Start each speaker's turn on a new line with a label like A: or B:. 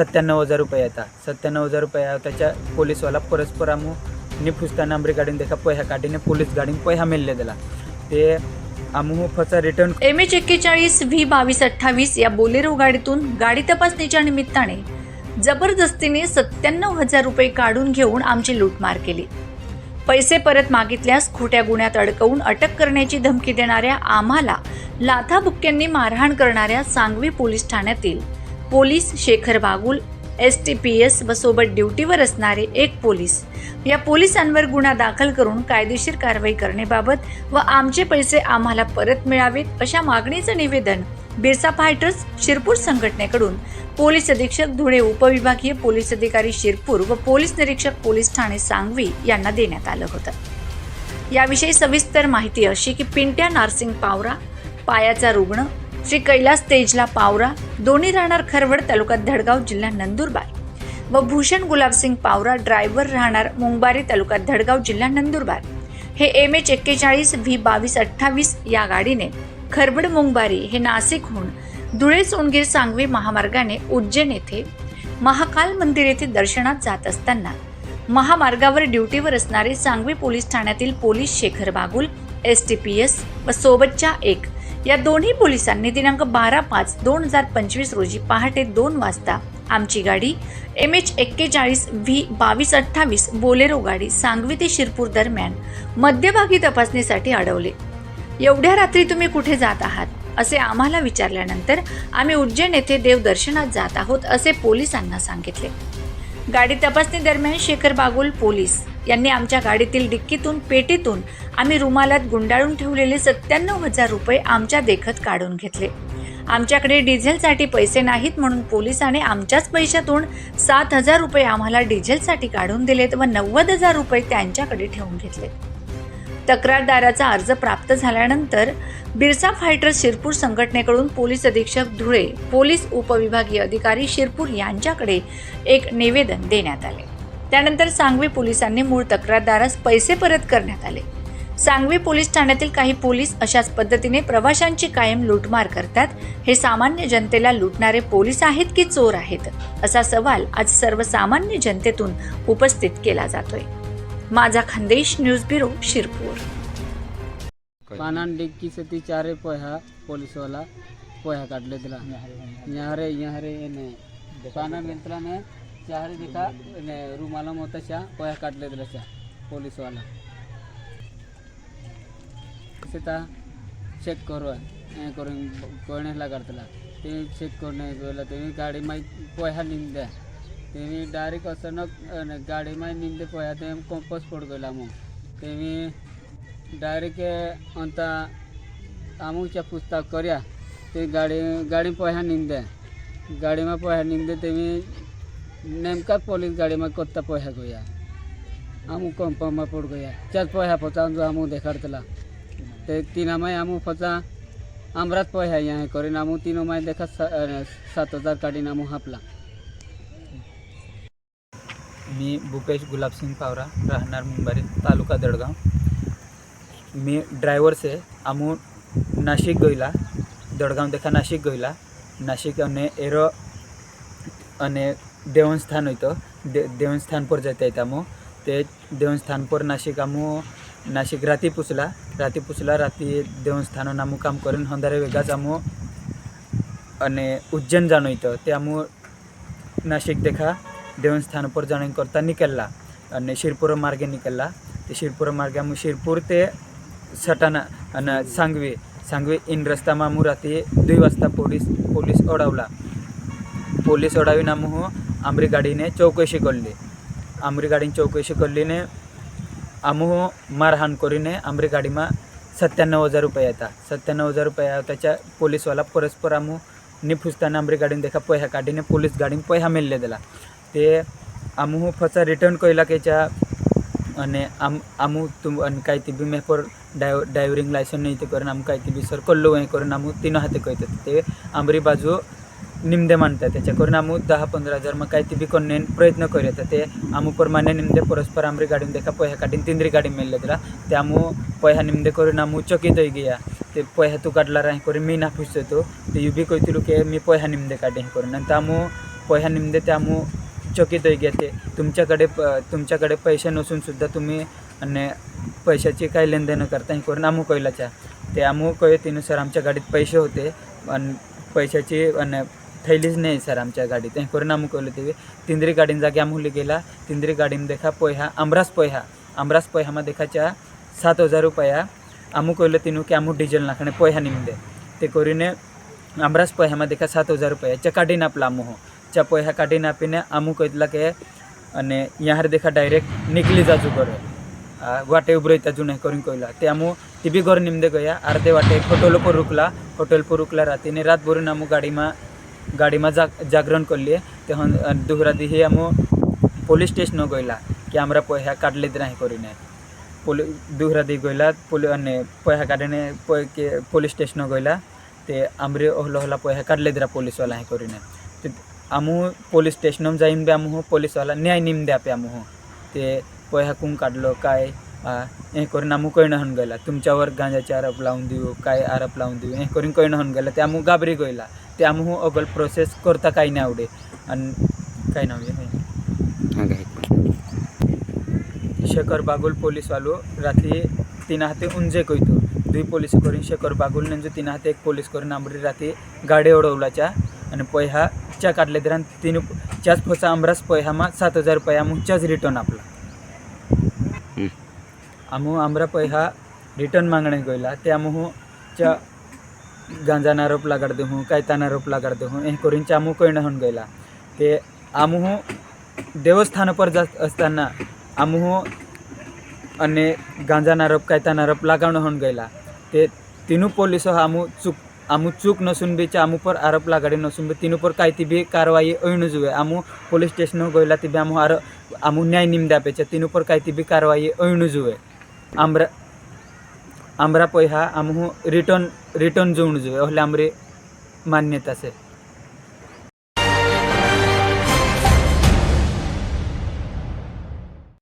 A: सत्त्याण्णव हजार रुपये येतात. सत्त्याण्णव हजार रुपये त्याच्या पोलीसवाला परस्पर आमू निफुसताना आमरी गाडीन देखा पैसा काढीने पोलीस गाडीन पैसा मिळले दिला ते आमू फचा रिटर्न
B: एम एच एक्केचाळीस व्ही बावीस अठ्ठावीस या बोलेरो गाडीतून गाडी तपासणीच्या निमित्ताने जबरदस्तीने सत्त्याण्णव हजार रुपये काढून घेऊन आमची लूटमार केली. पैसे परत मागितल्यास खोट्या गुन्ह्यात अडकवून अटक करण्याची धमकी देणाऱ्या आम्हाला लाथाबुक्क्यांनी मारहाण करणाऱ्या सांगवी पोलीस ठाण्यातील police Shekhar Bagul S T P S व सोबत ड्युटीवर असणारे एक पोलीस. या पोलिसांवर गुन्हा दाखल करून कायदेशीर कारवाई करण्याबाबत व आमचे पैसे आम्हाला परत मिळावेत अशा मागणीचं निवेदन बिरसा फायटर्स शिरपूर संघटनेकडून पोलीस अधीक्षक धुळे उपविभागीय पोलीस अधिकारी शिरपूर व पोलीस निरीक्षक पोलीस ठाणे सांगवी यांना देण्यात आलं होतं. याविषयी सविस्तर माहिती अशी की पिंट्या नार्सिंग पावरा पायाचा रुग्ण श्री कैलास तेजला पावरा दोन्ही राहणार खरवड तालुक्यात धडगाव जिल्हा नंदुरबार. व भूषण गुलाबसिंग पावरा ड्रायव्हर राहणार मुंबारी तालुक्यात धडगाव जिल्हा नंदुरबार. हे एम एच एक्केचाळीस व्ही बावीस अठ्ठावीस या गाडीने खरबड मुंगबारी हे नाशिकहून धुळे सोनगीर सांगवी महामार्गाने उज्जैन येथे महाकाल मंदिर येथे दर्शनात जात असताना महामार्गावर ड्युटीवर असणारे सांगवी पोलीस ठाण्यातील police Shekhar Bagul S T P S व सोबतच्या एक या दोन्ही पोलिसांनी दिनांक बारा पाच दोन हजार पंचवीस रोजी पहाटे दोन वाजता आमची गाडी एम एच एक्केचाळीस व्ही बावीस अठ्ठावीस बोलेरो गाडी सांगवी ते शिरपूर दरम्यान मध्यभागी तपासणीसाठी अडवले. एवढ्या रात्री तुम्ही कुठे जात आहात? असे आम्हाला विचारल्यानंतर आम्ही उज्जैन येथे देवदर्शनात जात आहोत असे पोलिसांना सांगितले. गाडी तपासणी दरम्यान शेखर बागुल पोलीस यांनी आमच्या गाडीतील डिक्कीतून पेटीतून आम्ही रुमालात गुंडाळून ठेवलेले सत्त्याण्णव हजार रुपये आमच्या देखत काढून घेतले. आमच्याकडे डिझेलसाठी पैसे नाहीत म्हणून पोलिसाने आमच्याच पैशातून सात हजार रुपये आम्हाला डिझेलसाठी काढून दिलेत व नव्वद हजार रुपये त्यांच्याकडे ठेवून घेतले. तक्रारदाराचा अर्ज प्राप्त झाल्यानंतर बिरसा फायटर शिरपूर संघटनेकडून पोलीस अधीक्षक धुळे पोलीस उपविभागीय अधिकारी शिरपूर यांच्याकडे एक निवेदन देण्यात आले. त्यानंतर सांगवी पोलिसांनी मूळ तक्रारदारास पैसे परत करण्यात आले. सांगवी पोलीस ठाण्यातील काही पोलीस अशाच पद्धतीने प्रवाशांची कायम लूटमार करतात. हे सामान्य जनतेला लुटणारे पोलीस आहेत की चोर आहेत? असा सवाल आज सर्वसामान्य जनतेतून उपस्थित केला जातोय. माझा खानदेश न्यूज़ ब्युरो, शिरपूर.
C: पानान डिक्की से ती चारे पोहा पुलिस वाला पोहा काट ले दिला. यहाँ यहाँ रे ने ने, चारे ने चा, पोहा चा पुलिस वाला चेक करो करून कोणेला काढतला ते चेक गाडी माई पोहा निंदे तेमी डायरेक्ट अचानक गाडी माई निंदे पोहा ते कंपस पड गेला मग तेमी डायरेक्ट ಅಂತ आमुच्या पुस्तक કર્યા તે ગાડી ગાડી પૈસા નિંદે ગાડીમાં પૈસા નિંદે તેવી नेमका પોલીસ ગાડીમાં કોતા પૈસા ગયા આમુ કંપમાં પડ ગયા ચાર પૈસા પચાસ જો આમુ દેખાડતલા તે તીનામાં આમુ પચાસ આમરાત પૈસા અહીંયા કરીને આમુ તીનોમાં देखा सात हजार काढीन आमू हापला
A: मी भूपेश गुलाबसिंग पावरा राहणार मुंबारी तालुका दडगाव. मी ड्रायव्हर છે આમું નાસિક ગયેલા દડગામ દેખા નાસિક ગયેલા નાસિક અને એરો અને દેવન સ્થાન હોય તો દેવન સ્થાન પર જતા હતા અમો તે દેવન સ્થાન પર નાસિક આમું નાસિક રાતી પૂછલા રાતી પૂછલા રાતી દેવન સ્થાનનું આમું કામ કરીને હંધારે વેગા જ આમું અને ઉજ્જૈન જાણો તો તે આમું નાસિક દેખા देवस्थान पर करता निकलला आणि शिरपूर मार्गे निकलला. ते शिरपूर मार्गे आम्ही शिरपूर ते सटाना आणि सांगवी सांगवी इन रस्ता मामू राहते दुई वाजता पोलीस पोलीस ओढावला. पोलीस ओढावीन आम्ही हो आमरी गाडीने चौकशी करली. आमरी गाडीने चौकशी करलीने आमू हो मारहाण करीने आमरी गाडीमा सत्त्याण्णव हजार रुपये येतात सत्त्याण्णव हजार रुपये त्याच्या पोलीसवाला परस्पर आमू निफुसताना आमरी गाडीने देखा पोह्या काढीने पोलीस गाडीने पोह्या मेल्ले दिला. તે આમુ ફચા રિટર્ન કરેલા કે चा અને આમ આમુ तुम आणि काही ती बी मेपर डाय ड्रायव्हरिंग लायसन नाही ते करून आम काही ती बी सर कल्लो हे करून आमू तीन हाते कहतात ते आमरी बाजू निमदे मानतात त्याच्या करून आमू दहा पंधरा हजार मग काही ती बी करणे प्रयत्न करूया ते आमू प्रमाणे निमदे परस्पर आमरी गाडीन देखा पैसा काढीन तिंद्री गाडी मेळले दिला ते आमू पैसा निमदे करून आमू चकित होई गया ते पैसा तू काढला राही करून मी ना पुसतो ते युबी कहतील की मी पैसा निमदे काढे हे करून नंतर आमू पोह्या निमदे ते आमू चकित होई घेते तुमच्याकडे प तुमच्याकडे पैसे नसूनसुद्धा तुम्ही आणि पैशाची काही लेनदेणं करता हे करून आमू कळलाच्या ते आमू कळतीनुसार सर आमच्या गाडीत पैसे होते. आणि पैशाची आणि थैलीच नाही सर आमच्या गाडीत. हे करून आमू ते. तिंद्री गाडीन जागी अमुली गेला. तिंद्री गाडीन देखा पोह्या आमरास पोह्या. आमरास पोह्यामा देखाच्या सात हजार रुपया. अमुक कळलं तिनू की अमुक डिझेल नाखणे पोह्या निमदे. ते करीने आमरास पोह्यामा देखा सात हजार रुपया. च्या आपला नापला हो चा पैसा काटी नापी आमू कही के यहाँ देखा डायरेक्ट निकली जाजू घर वाटे उबरी ताजू नहीं करी कहला ते आमू तीबी घर निम्दे गया आरते वाटे होटेल पर रुकला होटेल पर रुकला रात ने रात भोरी आमू गाड़ी में गाड़ी में जागरण कर लिए ते हम दुहरा दी ही आमू पुलिस स्टेशन गईला कि हमारा पैसा काट ले करी ने दुहरा दी गईला पैसा काटने पुलिस स्टेशन गईला ते आमरे ओहलोहला पैसा काट ले पुलिस वाला ही करी ने आमू ᱦᱚᱸ ᱯᱩᱞᱤᱥ जाईन ᱡᱟᱭᱤᱢ बे आम हो न्याय निम द्या पे आम ते पोह्या कुंक काढलो काय हे करून आमू कळणं होऊन गेला। तुमच्यावर गांजाचे आरोप लावून देऊ काय आरोप लावून देऊ हे करून कळणं होऊन गेला। ते आमू घाबरी गेला। ते आमू अगल प्रोसेस करता काही नाही आवडे। आणि काय नाव शेखर बागुल पोलीसवालो रात्री तिना हाते उंजे कोयतो। दुई पोलीस करून शेखर बागुल नंजू तिना हाते एक पोलीस करून आमरी रात्री गाडी ओढवलाच्या। आणि पहिहा च्या काढले तर तीन च्याच फोचा आमरास पैहामा सात हजार रुपया मग च्याच रिटर्न आपला
D: हं.
A: आमू आमरा पैहा रिटर्न मागणे गयला ते आमू च्या गांजाना आरोप लागाड देऊ कायताना आरोप लागाड देऊ हे करून च्या आमू कळणं होऊन गयला ते आमू देवस्थान पर जात असताना आमू અને ગાંજાના આરોપ કાયતાના આરોપ લાગાવનો હોન ગયેલા તે तीनू પોલીસો આમુ ચૂક આમુ ચૂક નસુન બી છે આમુ પર આરોપ લગાડી નસુન બી તીનું પર કાંઈ બી કાર્યવાહી હોઈનું જોઈએ આમુ પોલીસ સ્ટેશન ગયેલાથી બી આમુ આરો આમુ ન્યાય નિમદ આપે છે તેનું પર કાંઈ બી કાર્યવાહી હોઈનું જોઈએ આમરા આમરા પૈસા આમ હું રિટર્ન રિટર્ન જોવું જોઈએ એટલે આમરી માન્યતા છે